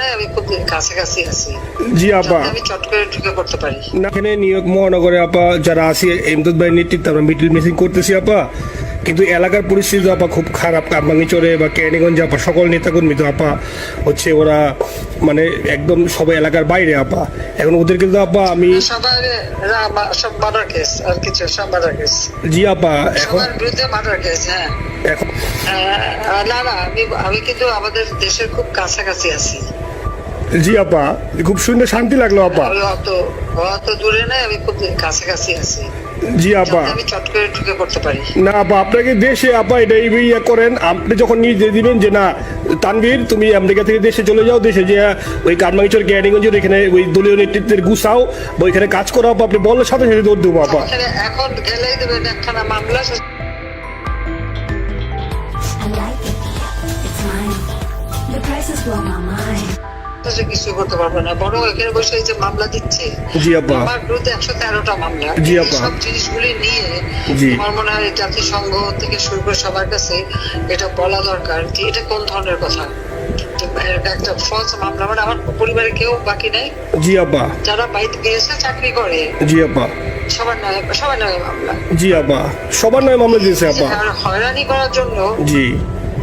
নেই আমি খুব কাছাকাছি আছি। জি আপা। আমি চট করে ঢুকে পড়তে পারি। না, এখানে ইয়র্ক মহানগরে আপা যারা আছি এমদাদ ভাইয়ের নেতৃত্বে আমরা মিডিল মিসিং করতেছি আপা। কিন্তু এলাকার পরিস্থিতি আপা খুব খারাপ। কামবাঙ্গিচরে বা ক্যানিগঞ্জে আপা সকল নেতাকর্মী তো আপা হচ্ছে ওরা মানে একদম সবাই এলাকার বাইরে আপা। এখন ওদের কিন্তু আপা আমি জি আপা এখন হ্যাঁ। এখন না না আমি আমি কিন্তু আমাদের দেশের খুব কাছাকাছি আছি। জি আপা খুব সুন্দর শান্তি লাগল আপা অত অত দূরে নেই আমি খুব কাছাকাছি আছি জি আপা আমি চট করে ঢুকে পড়তে পারি না আপা আপনাকে দেশে আপা এটা এই ইয়ে করেন আপনি যখন নিজে দিবেন যে না তানভীর তুমি আমেরিকা থেকে দেশে চলে যাও দেশে যে ওই কারমাঙ্গিচর গ্যাডিগঞ্জের এখানে ওই দলীয় নেতৃত্বের গুছাও বা ওইখানে কাজ করো আপা আপনি বলার সাথে সাথে দৌড় দেবো আপা এখন গেলেই দেবেন একখানা মামলা I like it. It's mine. The prices blow my mind. সে কিছু করতে পারবে না। বরং এখানে বসে যে মামলা দিচ্ছে জি আপা। আমার বিরুদ্ধে একশো তেরোটা মামলা। জি আপা। সব জিনিসগুলি নিয়ে আমার মনে হয় জাতিসংঘ থেকে শুরু করে সবার কাছে এটা বলা দরকার যে এটা কোন ধরনের কথা? একটা ফলস মামলা। মানে আমার পরিবারে কেউ বাকি নেই। জি আপা। যারা বাইরে গিয়েছে চাকরি করে। জি আপা। সবার নামে সবার নামে মামলা। জি আপা। সবার নয় মামলা দিয়েছে আপা। হয়রানি করার জন্য জি।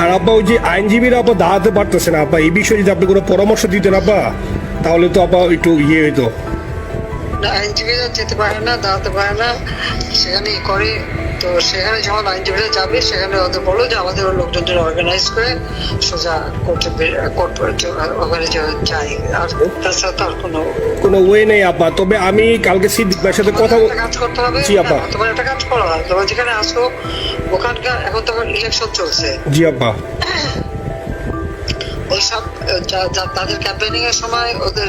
আর আব্বা, ওই যে আইনজীবীরা আপা দাঁড়াতে পারতেছে না আপা এই বিষয়ে যদি আপনি কোনো পরামর্শ দিতেন আব্বা, তাহলে তো আব্বা একটু ইয়ে হইতো। আইনজীবীরা যেতে পারে না, দাঁড়াতে পারে না। সেখানে করে। তো সেখানে যখন আইনজীবীরা যাবে সেখানে ওদের বলো যে আমাদের লোকজনদের অর্গানাইজ করে সোজা কোর্টে কোর্ট ওখানে যাই আর তাছাড়া তো কোনো কোনো ওয়ে নেই আপা তবে আমি কালকে সিদ্দিক ভাইয়ের সাথে কথা কাজ করতে হবে। জি, আপা। তোমার একটা কাজ করা তোমার যেখানে আসো ওখানকার এখন ইলেকশন চলছে। জি আপা ওইসব যা- যা- তাদের ক্যাম্পেনিং এর সময় ওদের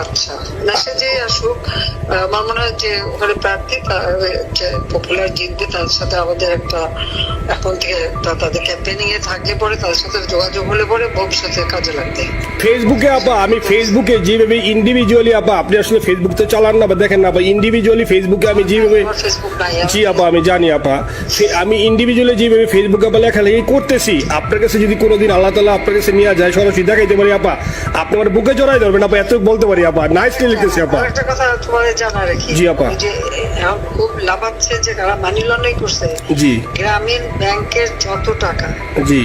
আচ্ছা। না সে যে আসুক আমার মনে হয় যে ওখানে প্রার্থী যে পপুলার জিতবে তার সাথে আমাদের একটা এখন থেকে তাদের ক্যাম্পেনিং এ থাকলে পরে তাদের সাথে যোগাযোগ হলে পরে ভবিষ্যতে কাজে লাগবে। ফেসবুকে আপা আমি ফেসবুকে যেভাবে ইন্ডিভিজুয়ালি আপা আপনি আসলে ফেসবুক তো চালান না বা দেখেন না বা ইন্ডিভিজুয়ালি ফেসবুকে আমি যেভাবে জি আপা আমি জানি আপা। আমি ইন্ডিভিজুয়ালি যেভাবে ফেসবুকে আপা লেখালেখি করতেছি আপনার কাছে যদি কোনোদিন আল্লাহ তালা আপনার কাছে নিয়ে যায় সরাসরি দেখাইতে পারি আপা। আপনি আমার বুকে জড়াই ধরবেন আপা এত বলতে পারি আপা নাইসলি লিখতেছি আপা একটা কথা তোমার জানা রাখি। জি, আপা। এই যে এখন খুব লাভাচ্ছে যে যারা মানি লন্ডারিং করছে। জি। গ্রামীণ ব্যাংকের যত টাকা জি।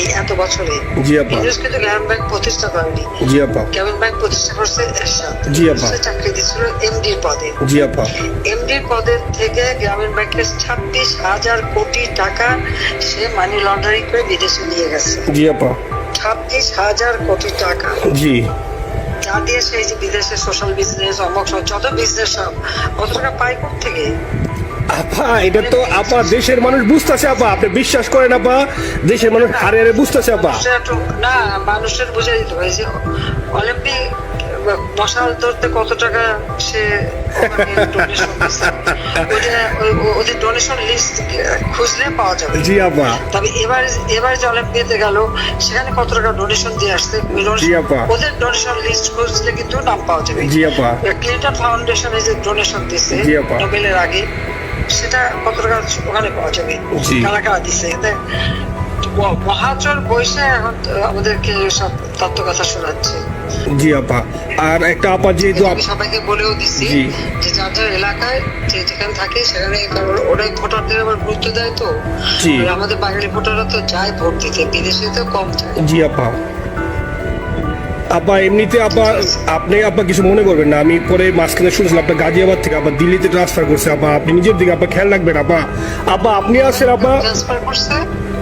এই এত বছরে জি আপা ইংরেজ কিন্তু গ্রামীণ ব্যাংক প্রতিষ্ঠা করেনি। জি আপা গ্রামীণ ব্যাংক প্রতিষ্ঠা করছে এরশাদ। জি, আপা। চাকরি দিচ্ছিল এমডির পদে। জি আপা এমডির পদের থেকে গ্রামীণ ব্যাংকের ছাব্বিশ হাজার কোটি টাকা সে মানি লন্ডারিং করে বিদেশে নিয়ে গেছে। জি আপা ছাব্বিশ হাজার কোটি টাকা। জি। যা দিয়ে সেই যে বিদেশে সোশ্যাল বিজনেস অমক যত বিজনেস সব কত টাকা পায় থেকে? আপা এটা তো আপা দেশের মানুষ বুঝতেছে আপা আপনি বিশ্বাস করেন আপা দেশের মানুষ হারে হারে বুঝতেছে আপা। না মানুষের বুঝে দিতে হবে যে অলিম্পিক মশাল ধরতে কত টাকা সে ওদের ডোনেশন লিস্ট খুঁজলে পাওয়া যাবে। জি আপা। তবে এবার এবার যে অলিম্পিয়াতে গেল সেখানে কত টাকা ডোনেশন দিয়ে আসছে? জি আপা। ওদের ডোনেশন লিস্ট খুঁজলে কিন্তু নাম পাওয়া যাবে। জি আপা। ক্লিন্টন ফাউন্ডেশনে যে ডোনেশন আপা। নোবেলের আগে সেটা কত টাকা ওখানে পাওয়া যাবে। কারা কারা দিচ্ছে এতে ম- মহাজন এখন আমাদেরকে সব তত্ত্ব কথা শোনাচ্ছে জি আপা। আর একটা আপা যেহেতু সবাইকে বলেও দিচ্ছি যে যার যার এলাকায় যে যেখানে থাকে সেখানে কারণ অনেক ভোটারদের আবার গুরুত্ব দেয় তো। আমাদের বাঙালি ভোটাররা তো যায় ভোট দিতে বিদেশে তো কম যায়। জি আপা। আপা এমনিতে আপা আপনি আপা কিছু মনে করবেন না। আমি পরে মাঝখানে শুনেছিলাম আপনার গাজিয়াবাদ থেকে আপা দিল্লিতে ট্রান্সফার করছে আপা। আপনি নিজের দিকে আপা খেয়াল রাখবেন আপা। আপা আপনি আসেন আপা? ট্রান্সফার করছে?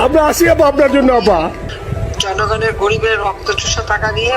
আমরা আসি আপা আপনার জন্য আপা জনগণের গরিবের রক্ত চুষা টাকা নিয়ে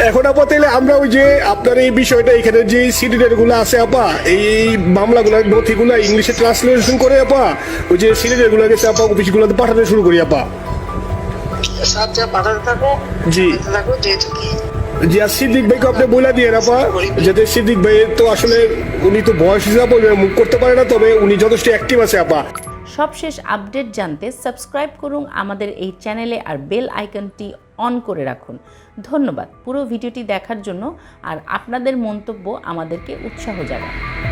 এখন আপা তাহলে আমরা ওই যে আপনার এই বিষয়টা এখানে যে সিডিডেরগুলো আছে আপা এই মামলাগুলো নথিগুলো ইংলিশে ট্রান্সলেশন করে আপা ওই যে সিডিডেরগুলো গেছে আপা অফিসগুলোতে পাঠাতে শুরু করি আপা সব যা পাঠাতে থাকো জি। থাকো যেহেতু কি জি আর সিদ্দিক ভাইকে আপনি বলে দিয়ে আপা যাতে সিদ্দিক ভাই তো আসলে উনি তো বয়স হিসাবে মুখ করতে পারে না তবে উনি যথেষ্ট অ্যাক্টিভ আছে আপা সবশেষ আপডেট জানতে সাবস্ক্রাইব করুন আমাদের এই চ্যানেলে আর বেল আইকনটি অন করে রাখুন। ধন্যবাদ। পুরো ভিডিওটি দেখার জন্য আর আপনাদের মন্তব্য আমাদেরকে উৎসাহ জাগায়